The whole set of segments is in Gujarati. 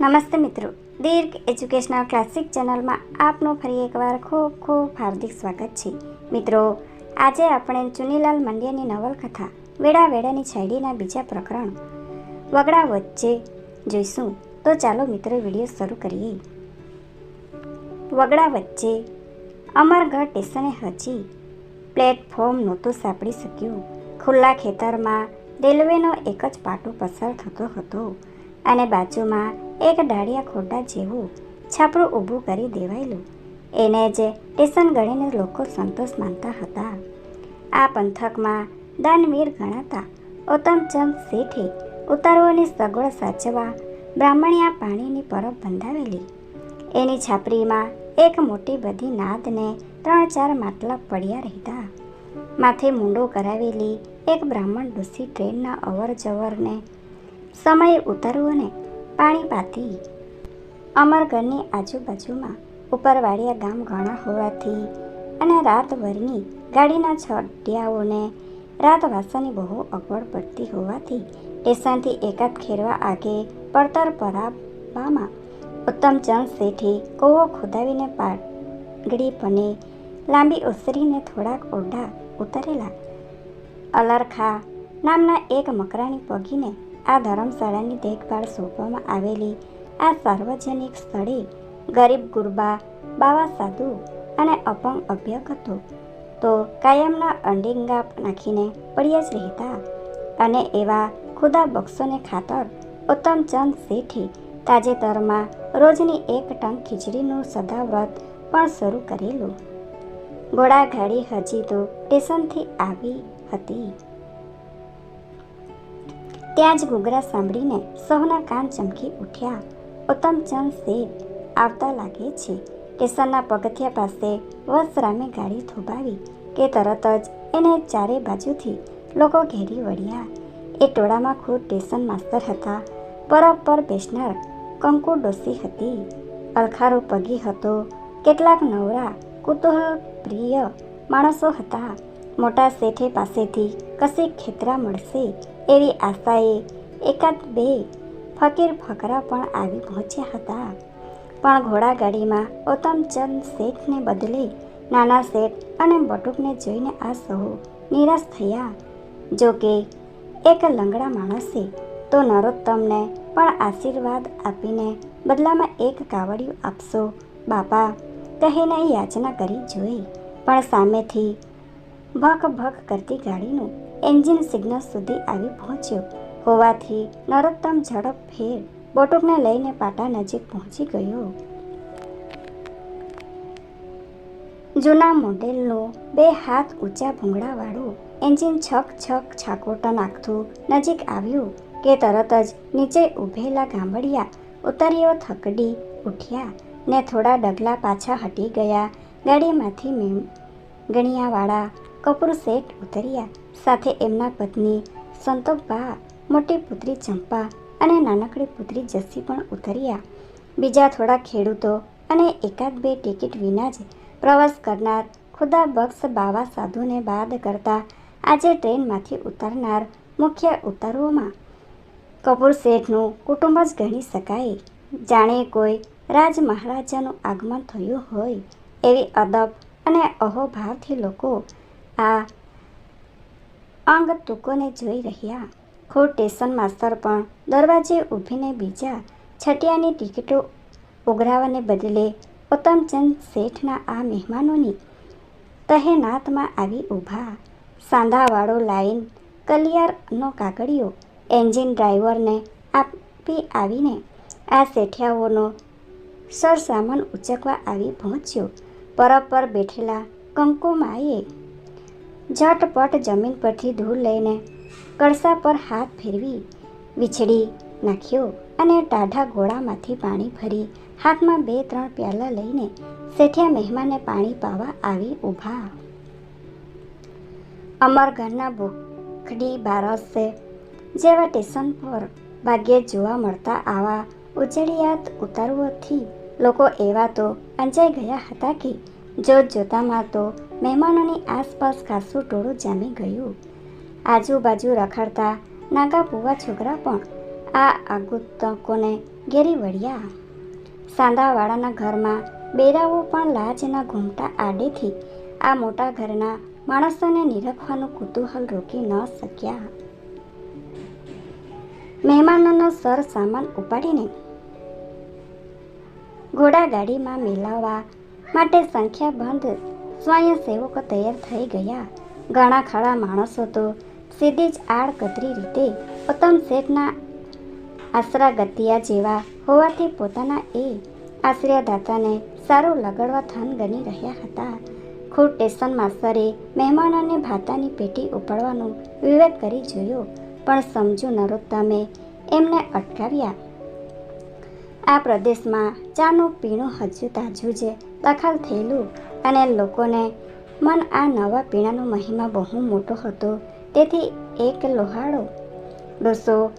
નમસ્તે મિત્રો. દીર્ઘ એજ્યુકેશનલ ક્લાસિક ચેનલમાં આપનું ફરી એકવાર ખૂબ ખૂબ હાર્દિક સ્વાગત છે. મિત્રો, આજે આપણે ચુનીલાલ મંડ્યાની નવલકથા વેડા વેડાની છાયડીના બીજા પ્રકરણ, વગડા વચ્ચે જોઈશું. તો ચાલો મિત્રો, વીડિયો શરૂ કરીએ. વગડા વચ્ચે અમરગઢ સ્ટેશને હજી પ્લેટફોર્મ નહોતું સાંપડી શક્યું. ખુલ્લા ખેતરમાં રેલવેનો એક જ પાટો પસાર થતો હતો. અને બાજુમાં એક ડાળિયા ખોડા જેવું છાપરું ઊભું કરી દેવાયેલું. એને જ સ્ટેશન ગણીને લોકો સંતોષ માનતા હતા. આ પંથકમાં દાનવીર ગણાતા ઉત્તમચંદ શેઠે ઉતારોની સગવડ સાચવા બ્રાહ્મણીયા પાણીની પરબ બંધાવેલી. એની છાપરીમાં એક મોટી બધી નાદને ત્રણ ચાર માટલા પડ્યા રહેતા. માથે મૂંડો કરાવેલી એક બ્રાહ્મણ ડૂસી ટ્રેનના અવર જવરને સમયે ઉતારવું અને પાણી પાતી. અમરગઢની આજુબાજુમાં ઉપરવાડિયા ગામ ઘણા હોવાથી અને રાતભરની ગાડીના છડિયાઓને રાતવાસાની બહુ અગવડ પડતી હોવાથી સ્ટેશનથી એકાદ ખેરવા આગે પડતર પરાબામાં ઉત્તમચંદ શેઠે કોવો ખોદાવીને પાઘડી પને લાંબી ઉસરીને થોડાક ઓરડા ઉતરેલા. અલરખા નામના એક મકરાણી પગીને આ ધર્મશાળાની દેખભાળ સોંપવામાં આવેલી આ સાર્વજનિક સ્થળે ગરીબ ગુરબા, બાવા સાધુ અને અપંગ અભ્યક હતો. તો કાયમના અંડિંગા નાખીને પડ્યા જ રહેતા અને એવા ખુદા બક્ષોને ખાતર ઉત્તમચંદ શેઠે તાજેતરમાં રોજની એક ટંક ખીચડીનું સદાવ્રત પણ શરૂ કરેલું. ઘોડાગાડી હજી તો સ્ટેશનથી આવી હતી. ત્યાં જ ઘૂઘરા સાંભળીને સૌના કાન ચમકી ઉઠ્યા. ઉત્તમચંદ શેઠ આવતા લાગે છે. સ્ટેશનના પગથિયા પાસે વસરામે ગાડી થોભાવી કે તરત જ એને ચારે બાજુથી લોકો ઘેરી વળ્યા. એ ટોળામાં ખુદ સ્ટેશન માસ્તર હતા. પરબ પર બેસનાર કંકુ ડોસી હતી. અલખારો પગી હતો. કેટલાક નવરા કુતૂહલ પ્રિય માણસો હતા. મોટા શેઠે પાસેથી કશીક ખેતરા મળશે? એવી આશાએ એકાદ બે ફકીર ફકરા પણ આવી પહોંચ્યા હતા. પણ ઘોડાગાડીમાં ઉત્તમચંદ શેઠને બદલે નાના શેઠ અને બટુકને જોઈને આ સહુ નિરાશ થયા. જો કે એક લંગડા માણસે તો નરોત્તમને પણ આશીર્વાદ આપીને બદલામાં એક કાવડિયું આપશો બાપા કહીને યાચના કરી જોઈ. પણ સામેથી ભક ભક કરતી ગાડીનું એન્જિન સિગ્નલ સુધી આવી પહોંચ્યો. હોવાથી નરોત્તમ ઝડપ ફેર બોટુકને લઈને પાટા નજીક પહોંચી ગયો. જૂના મોડેલનું બે હાથ ઊંચા ભૂંગળાવાળું એન્જિન છક છક છાકોટા નાખતું નજીક આવ્યું કે તરત જ નીચે ઊભેલા ગામડિયા ઉતરીઓ થકડી ઉઠ્યા ને થોડા ડગલા પાછા હટી ગયા. ગાડીમાંથી મેમ ગણિયાવાળા કપૂર શેઠ ઉતર્યા. સાથે એમના પત્ની સંતોકબા મોટી પુત્રી ચંપા અને નાનકડી પુત્રી જસ્સી પણ ઉતર્યા. બીજા થોડા ખેડૂતો અને એકાદ બે ટિકિટ વિના જ પ્રવાસ કરનાર ખુદા બક્ષ બાવા સાધુને બાદ કરતા આજે ટ્રેનમાંથી ઉતરનાર મુખ્ય ઉતારુઓમાં કપૂર શેઠનું કુટુંબ જ ગણી શકાય. જાણે કોઈ રાજ મહારાજાનું આગમન થયું હોય એવી અદબ અને અહોભાવથી લોકો આ અંગ તુકોને જોઈ રહ્યા. ખો સ્ટેશન માસ્તર પણ દરવાજે ઊભીને બીજા છટિયાની ટિકિટો ઉઘરાવાને બદલે ઉત્તમચંદ શેઠના આ મહેમાનોની તહેનાતમાં આવી ઊભા. સાંધાવાળો લાઈન, કલિયારનો કાગળિયો, એન્જિન ડ્રાઈવરને આપી આવીને આ શેઠિયાઓનો સરસામાન ઉચકવા આવી પહોંચ્યો. પરબ પર બેઠેલા કંકુમાએ ઝટપટ જમીન પરથી ધૂળ લઈને કળસા પર હાથ ફેરવી વીછડી નાખ્યો અને ટાઢા ગોળામાંથી પાણી ભરી હાથમાં બે, ત્રણ પ્યાલા લઈને શેઠિયા મહેમાનને પાણી પાવા આવી ઊભા. અમરગઢના ભૂખડી બારસે જેવા સ્ટેશન પર ભાગ્યે જોવા મળતા આવા ઉજળિયાત ઉતારુઓથી લોકો એવા તો અંજાઈ ગયા હતા કે જોત જોતામાં તો મહેમાનોની આસપાસ ખાસું ટોળું જામી ગયું. આજુબાજુ રખડતા નાગા પુવા છોકરા પણ આ આગુતકોને ઘેરી વળ્યા. સાંધાવાળાના ઘરમાં બેરાઓ પણ લાજના ઘૂમતા આડેથી આ મોટા ઘરના માણસોને નિરખવાનું કુતૂહલ રોકી ન શક્યા. મહેમાનોનો સર સામાન ઉપાડીને ઘોડાગાડીમાં મેલાવવા માટે સંખ્યાબંધ સ્વયંસેવકો તૈયાર થઈ ગયા ઘણા ખરા માણસો તો સીધી જ આડકતરી રીતે ઉત્તમ શેઠના આશરા ગતિયા જેવા હોવાથી પોતાના એ આશ્રયદાતાને સારું લગાડવા થન ગણી રહ્યા હતા. ખુદ સ્ટેશન માસ્તરે મહેમાનોને ભાતાની પેટી ઉપાડવાનું વિવેક કરી જોયો, પણ સમજુ નરોત્તમે એમને અટકાવ્યા. આ પ્રદેશમાં ચાનું પીણું હજુ તાજું જ દખલ થયેલું. અને લોકોને મન આ નવા પીણાનો મહિમા બહુ મોટો હતો. તેથી એક લોહાડો ડોસો,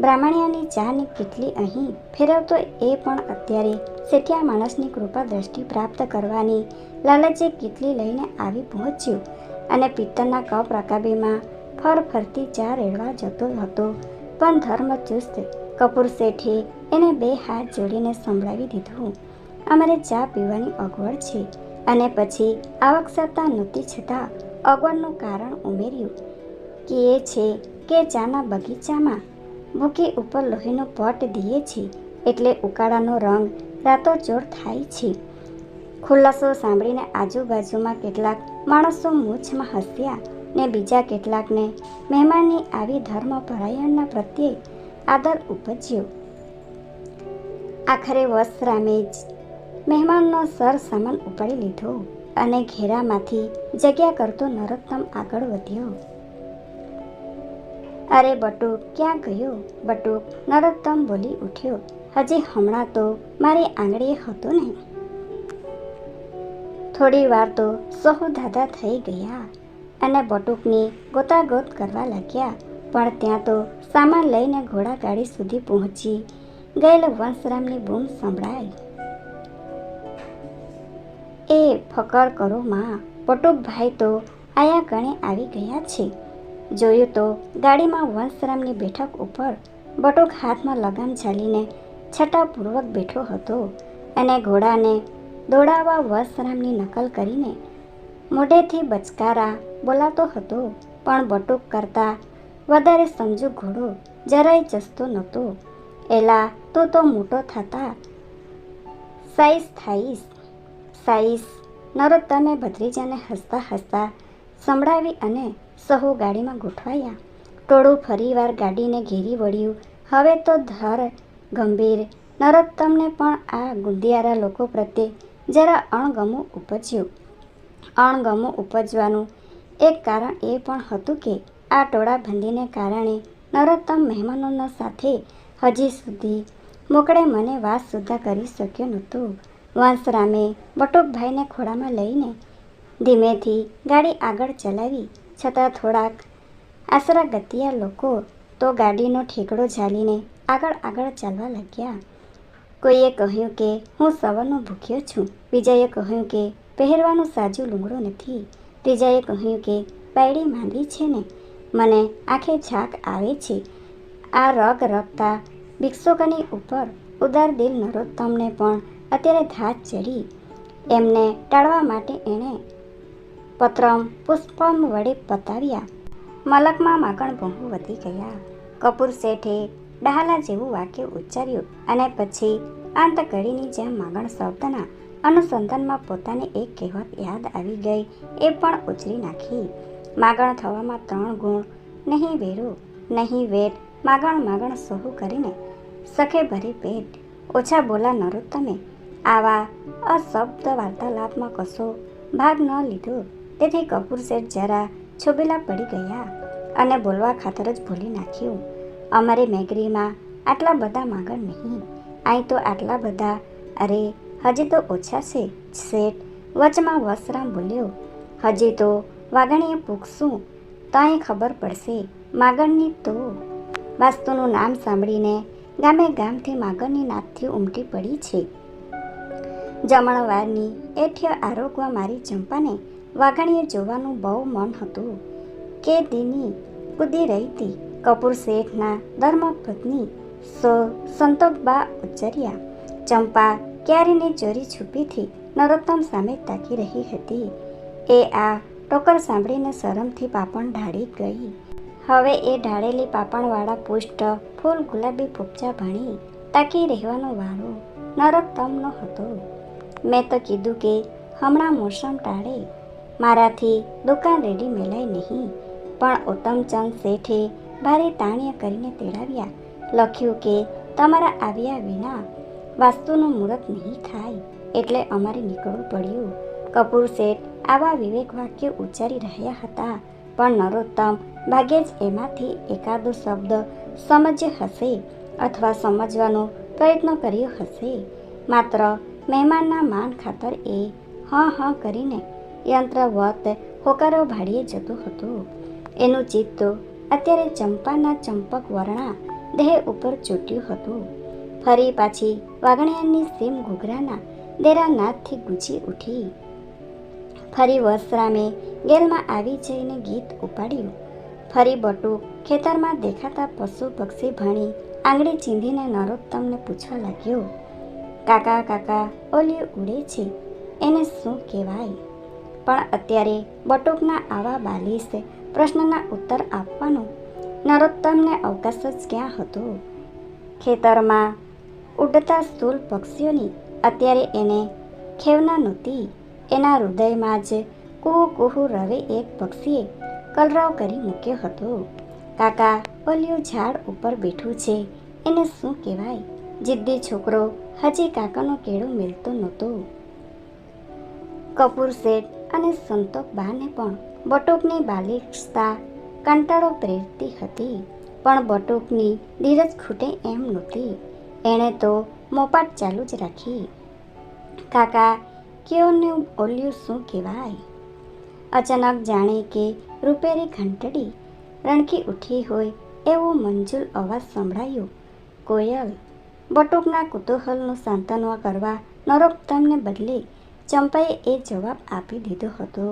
બ્રાહ્મણિયાની ચાની કેટલી અહીં ફેરવતો એ પણ અત્યારે શેઠિયા માણસની કૃપા દ્રષ્ટિ પ્રાપ્ત કરવાની લાલચે કેટલી લઈને આવી પહોંચ્યું અને પિત્તરના કપ રકાબીમાં ફર ફરતી ચા રેડવા જતો હતો. પણ ધર્મચુસ્ત કપૂર શેઠે એને બે હાથ જોડીને સંભળાવી દીધું. અમારે ચા પીવાની અગવડ છે. અને પછી આવક સત્તા નહોતી છતાં અગવડનું કારણ ઉમેર્યું કે એ છે કે ચાના બગીચામાં ભૂકી ઉપર લોહીનો પટ દીએ છીએ એટલે ઉકાળાનો રંગ રાતોચોર થાય છે. ખુલાસો સાંભળીને આજુબાજુમાં કેટલાક માણસો મૂછમાં હસ્યા ને બીજા કેટલાકને મહેમાનની આવી ધર્મ પરાયણના પ્રત્યે આદર ઉપજ્યો. આખરે વસરામે જ મહેમાનનો સર સામાન ઉપાડી લીધો અને ઘેરામાંથી જગ્યા કરતો નરોત્તમ આગળ વધ્યો. અરે બટુક ક્યાં ગયો? બટુક નરોત્તમ બોલી ઉઠ્યો. હજી હમણાં તો મારી આંગળીએ હતો ને. થોડી વાર તો સહુ દાદા થઈ ગયા અને બટુકની ગોતાગોત કરવા લાગ્યા. પણ ત્યાં તો સામાન લઈને ઘોડાગાડી સુધી પહોંચી ગયેલ વંશરામની બૂમ સંભળાઈ. ફકર કરો માં. પટુકભાઈ તો આયા ગણે આવી ગયા છે. જોયું તો ગાડીમાં વંશરામની બેઠક ઉપર બટુક હાથમાં લગામ ચાલીને છટાપૂર્વક બેઠો હતો અને ઘોડાને દોડાવવા વંશરામની નકલ કરીને મોઢેથી બચકારા બોલાતો હતો. પણ બટુક કરતાં વધારે સમજુ ઘોડો જરાય ચસતો નહોતો. એલા તું તો મોટો થતા સાઈઝ થાઈશ સાઈસ નરોત્તમે ભત્રીજાને હસતા હસતા સંભળાવી અને સહુ ગાડીમાં ગોઠવાયા. ટોળું ફરીવાર ગાડીને ઘેરી વળ્યું. હવે તો ધર ગંભીર. નરોત્તમને પણ આ ગુંદિયારા લોકો પ્રત્યે જરા અણગમું ઉપજ્યું. અણગમું ઉપજવાનું એક કારણ એ પણ હતું કે આ ટોળાબંધીને કારણે નરોત્તમ મહેમાનોના સાથે હજી સુધી મોકળે મને વાત સુદ્ધા કરી શક્યો નહોતો. વંશરામે બટુકભાઈને ખોળામાં લઈને ધીમેથી ગાડી આગળ ચલાવી. છતાં થોડાક આશરા ગતિયા લોકો તો ગાડીનો ઠેકડો ઝાલીને આગળ આગળ ચાલવા લાગ્યા. કોઈએ કહ્યું કે, હું સવારનો ભૂખ્યો છું. બીજાએ કહ્યું કે, પહેરવાનું સાજું લુગડું નથી. ત્રીજાએ કહ્યું કે, બાયડી માંદી છે ને? મને આંખે છાક આવે છે. આ રગ રગતા ભિક્ષુકની ઉપર ઉદાર દિલ નરોત્તમને પણ અત્યારે ધાત ચડી. એમને ટાળવા માટે એણે પત્રમ પુષ્પમ વડે પતાવ્યા. મલકમાં માકણ બહુ વધી ગયા. કપૂર શેઠે ડહાલા જેવું વાક્ય ઉચ્ચાર્યું અને પછી આંતકડીની જેમ માગણ શબ્દના અનુસંધાનમાં પોતાને એક કહેવત યાદ આવી ગઈ એ પણ ઉછરી નાખી. માગણ થવામાં ત્રણ ગુણ, નહીં વેરો, નહીં વેટ, માગણ માગણ સહુ કરીને સખે ભરી પેટ. ઓછા બોલા નરોત્તમે આવા અશબ્દ વાર્તાલાપમાં કશો ભાગ ન લીધો. તેથી કપૂર શેઠ જરા છોબેલા પડી ગયા અને બોલવા ખાતર જ ભૂલી નાખ્યું. અમારી મેગરીમાં આટલા બધા માગણ નહીં. અહીં તો આટલા બધા, અરે, હજી તો ઓછા છે શેઠ. વચમાં વસરામ બોલ્યો, હજી તો વાગણીએ પૂછશું અહીં ખબર પડશે માગણની તો. વાસ્તુનું નામ સાંભળીને ગામે ગામથી માગણની નાદથી ઉમટી પડી છે. જમણવારની એઠ્ય આરોગવા મારી ચંપાને વાઘણીએ જોવાનું બહુ મન હતું કે દીની કૂદી રહી હતી કપૂર શેઠના ધર્મપત્ની સો સંતોકબા ઉચ્ચર્યા ચંપા ક્યારેની ચોરી છુપીથી નરોત્તમ સામે તાકી રહી હતી. એ આ ટોકર સાંભળીને શરમથી પાપણ ઢાળી ગઈ. હવે એ ઢાળેલી પાપણવાળા પુષ્ટ ફૂલ ગુલાબી પોપચા ભણી તાકી રહેવાનો વારો નરોત્તમનો હતો. મેં તો કીધું કે હમણાં મોસમ ટાળે. મારાથી દુકાન રેડી મેલાય નહીં. પણ ઉત્તમચંદ શેઠે ભારે તાણ્ય કરીને તેડાવ્યા. લખ્યું કે તમારા આવ્યા વિના વાસ્તુનું મુહૂર્ત નહીં થાય એટલે અમારે નીકળવું પડ્યું. કપૂર શેઠ આવા વિવેક વાક્ય ઉચ્ચારી રહ્યા હતા. પણ નરોત્તમ ભાગ્યે જ એમાંથી એકાદો શબ્દ સમજ્યો હશે અથવા સમજવાનો પ્રયત્ન કર્યો હશે. માત્ર મહેમાનના માન ખાતર એ હા હા કરીને યંત્રવત હોકારો ભાડીએ જતું હતું. એનું ચિત્ત અત્યારે ચંપાના ચંપક વર્ણા દેહ ઉપર ચોટ્યું હતું. ફરી પાછી વાઘણિયાની સીમ ઘૂઘરાના દેરા નાદથી ગુંજી ઉઠી. ફરી વસરામે ગેલમાં આવી જઈને ગીત ઉપાડ્યું. ફરી બટુ ખેતરમાં દેખાતા પશુ પક્ષી ભણી આંગળી ચીંધીને નરોત્તમને પૂછવા લાગ્યો કાકા કાકા ઓલિયું ઉડે છે. એને શું કહેવાય? પણ અત્યારે બટુકના આવા બાલિશ પ્રશ્નના ઉત્તર આપવાનો નરોત્તમને અવકાશ જ ક્યાં હતો? ખેતરમાં ઉડતા સ્થૂલ પક્ષીઓની અત્યારે એને ખેવના નહોતી. એના હૃદયમાં જ કુહુ કુહુ રવે એક પક્ષીએ કલરવ કરી મૂક્યો હતો. કાકા ઓલિયું ઝાડ ઉપર બેઠું છે. એને શું કહેવાય? જિદ્દી છોકરો હજી કાકાનો કેળો મિલતો નહોતો. કપૂર શેઠ અને સંતોક બાને પણ બટુકની બાલિકતા કંટાળો પ્રેરતી હતી. પણ બટુકની ધીરજ ખૂટે એમ નહોતી. એણે તો મોપાટ ચાલુ જ રાખી. કાકા, કેઓને ઓલ્યું શું કહેવાય અચાનક જાણે કે રૂપેરી ઘંટડી રણકી ઉઠી હોય એવો મંજુલ અવાજ સંભળાયો. કોયલ બટુકના કુતૂહલનું સાંત્વના કરવા નરોત્તમને બદલે ચંપાએ એ જવાબ આપી દીધો હતો.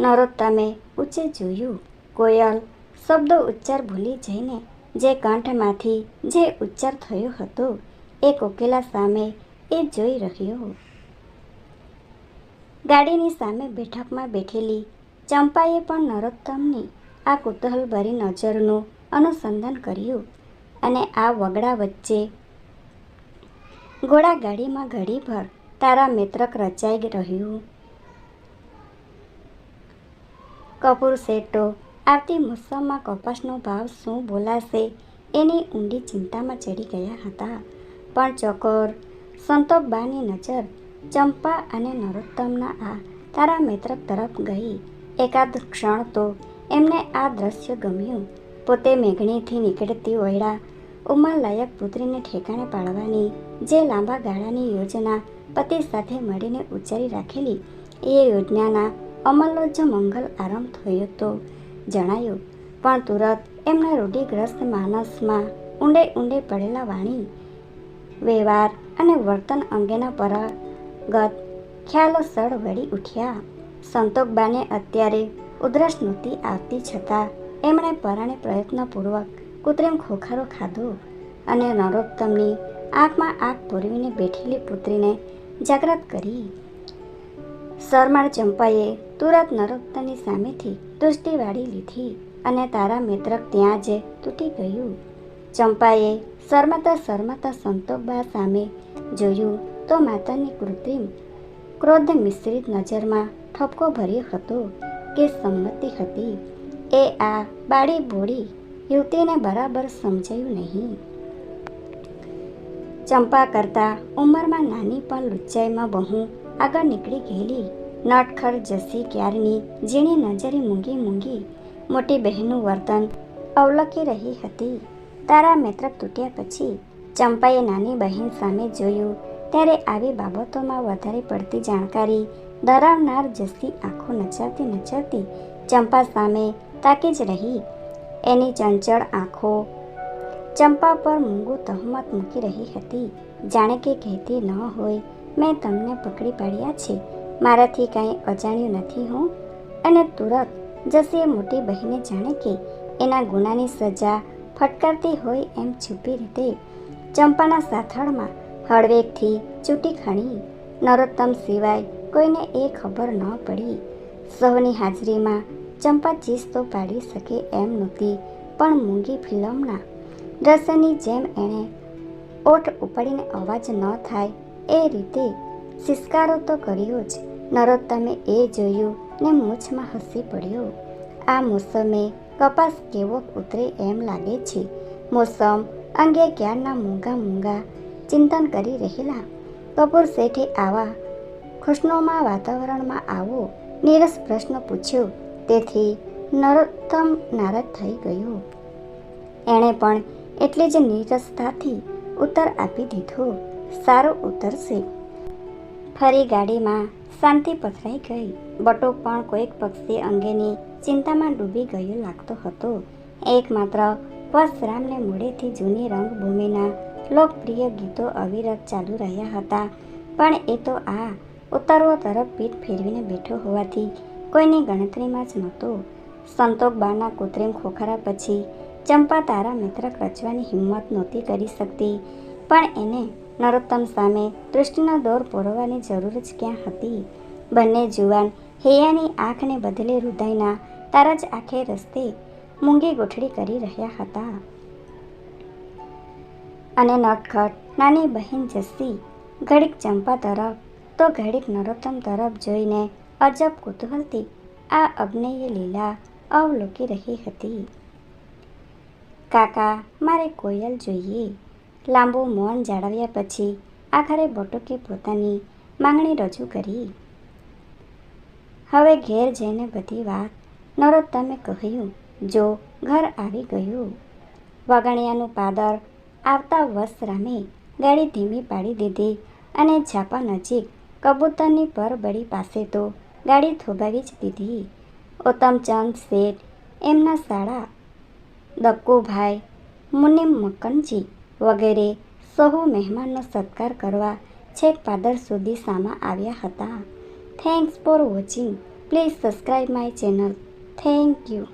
નરોત્તમે ઊંચે જોયું, કોયલ શબ્દો ઉચ્ચાર ભૂલી જઈને જે કંઠમાંથી જે ઉચ્ચાર થયો હતો, એ કોકિલા સામે એ જોઈ રહ્યો. ગાડીની સામે બેઠકમાં બેઠેલી ચંપાએ પણ નરોત્તમની આ કુતૂહલભરી નજરનું અનુસંધાન કર્યું. અને આ વગડા વચ્ચે ઘોડાગાડીમાં ઘડીભર તારા મિત્રક રચાઈ રહ્યું. કપૂર શેઠો, આવતી મોસમમાં કપાસનો ભાવ શું બોલાશે એની ઊંડી ચિંતામાં ચડી ગયા હતા. પણ ચોકોર સંતોપબાની નજર ચંપા અને નરોત્તમના આ તારા મિત્ર તરફ ગઈ. એકાદ ક્ષણ તો એમને આ દ્રશ્ય ગમ્યું. પોતે મેઘણીથી નીકળતી ઓયડા ઉંમરલાયક પુત્રીને ઠેકાણે પાડવાની, જે લાંબા ગાળાની યોજના પતિ સાથે મળીને ઉચ્ચારી રાખેલી, એ યોજનાના અમલનો જ મંગલ આરંભ થયો તો જણાયું, પણ તુરત એમના રૂઢિગ્રસ્ત માનસમાં ઊંડે ઊંડે પડેલા વાણી, વ્યવહાર અને વર્તન અંગેના પરાગત ખ્યાલો સળ વળી ઉઠ્યા. સંતોકબાને અત્યારે ઉધરસ નહોતી આવતી છતાં એમણે પરાણે પ્રયત્નપૂર્વક કૃત્રિમ ખોખારો ખાધો અને નરોત્તમની આંખમાં આંખ પૂરવીને બેઠેલી પુત્રીને જાગ્રત કરી. શરમાળ ચંપાએ તુરત નરોત્તમની સામેથી દૃષ્ટિ વાળી લીધી અને તારા મિત્રક ત્યાં જ તૂટી ગયું. ચંપાએ શરમાતા શરમાતા સંતોકબા સામે જોયું તો માતાની કૃત્રિમ, ક્રોધ મિશ્રિત નજરમાં ઠપકો ભર્યો હતો કે સંમતિ હતી. એ આ બાળી બોળી યુવતીને બરાબર સમજાયું નહીં. ચંપા કરતાં ઉંમરમાં નાની પણ લુચ્ચાઈમાં બહુ આગળ નીકળી ગયેલી. નટખર જસી ક્યારની ઝીણી નજરે મૂંગી મૂંગી મોટી બહેનનું વર્તન અવલકી રહી હતી. તારા મિત્ર તૂટ્યા પછી ચંપાએ નાની બહેન સામે જોયું. ત્યારે આવી બાબતોમાં વધારે પડતી જાણકારી ધરાવનાર જસી આંખો નચાવતી નચાવતી ચંપા સામે તાકી જ રહી. એની ચંચળ આંખો. ચંપા પર મૂંગું તહમત મૂકી રહી હતી. જાણે કે કહેતી ન હોય, મેં તમને પકડી પાડ્યા છે. મારાથી કાંઈ અજાણ્યું નથી હું. અને તુરત જસીએ મોટી બહેને જાણે કે એના ગુનાની સજા ફટકારતી હોય એમ છુપી રીતે ચંપાના સાથળમાં હળવેકથી ચૂંટી ખણી. નરોત્તમ સિવાય કોઈને એ ખબર ન પડી. સૌની હાજરીમાં ચંપા ચીસ તો પાડી શકે એમ નહોતી પણ મૂંગી ફિલ્મના દ્રશ્યની જેમ એણે ઓઠ ઉપાડીને અવાજ ન થાય એ રીતે સિસકારો તો કર્યો જ. નરોત્તમે એ જોયું ને મૂછમાં હસી પડ્યો. આ મોસમે કપાસ કેવો ઉતરે એમ લાગે છે. મોસમ અંગે ક્યારના મૂંગા મૂંગા ચિંતન કરી રહેલા? કપૂર શેઠે આવા ખુશનુમા વાતાવરણમાં આવો નીરસ પ્રશ્ન પૂછ્યો. તેથી નરોત્તમ નારાજ થઈ ગયો. એણે પણ એટલી જ નીરસતાથી ઉત્તર આપી દીધો. સારો ઉતરશે. ફરી ગાડીમાં શાંતિ પથરાઈ ગઈ. બટુક પણ કોઈક પક્ષી અંગેની ચિંતામાં ડૂબી ગયો લાગતો હતો. એકમાત્ર વસરામને મોડેથી જૂની રંગભૂમિના લોકપ્રિય ગીતો અવિરત ચાલુ રહ્યા હતા. પણ એ તો આ ઉત્તરવો તરફ પીઠ ફેરવીને બેઠો હોવાથી કોઈની ગણતરીમાં જ નહોતો. સંતોકબાના કૃત્રિમ ખોખરા પછી ચંપા તારા મિત્રક રચવાની હિંમત નહોતી કરી શકતી. પણ એને નરોત્તમ સામે દૃષ્ટિનો દોર પોરવાની જરૂર જ ક્યાં હતી? બંને જુવાન હૈયાની આંખને બદલે હૃદયના તારા જ આખે રસ્તે મૂંગી ગોઠડી કરી રહ્યા હતા. અને નટખટ નાની બહેન જસ્સી ઘડીક ચંપા તરફ તો ઘડીક નરોત્તમ તરફ જોઈને અજબ કુતૂહલથી આ અગ્નેય લીલા અવલોકી રહી હતી કાકા મારે કોયલ જોઈએ લાંબુ મૌન જાળવ્યા પછી આખરે બટુકે પોતાની માંગણી રજૂ કરી હવે ઘેર જઈને બધી વાત નરોત્તમે કહ્યું જો ઘર આવી ગયું વગણિયાનું પાદર આવતા વસ્ત્રામે ગાડી ધીમી પાડી દીધી અને ઝાપા નજીક કબૂતરની પરબડી પાસે તો ગાડી થોભાવી જ દીધી. ઉત્તમચંદ શેઠ, એમના શાળા દક્કુભાઈ મુનિમ મક્કનજી વગેરે સહુ મહેમાનનો સત્કાર કરવા છેક પાદર સુધી સામા આવ્યા હતા. Thanks for watching please subscribe my channel thank you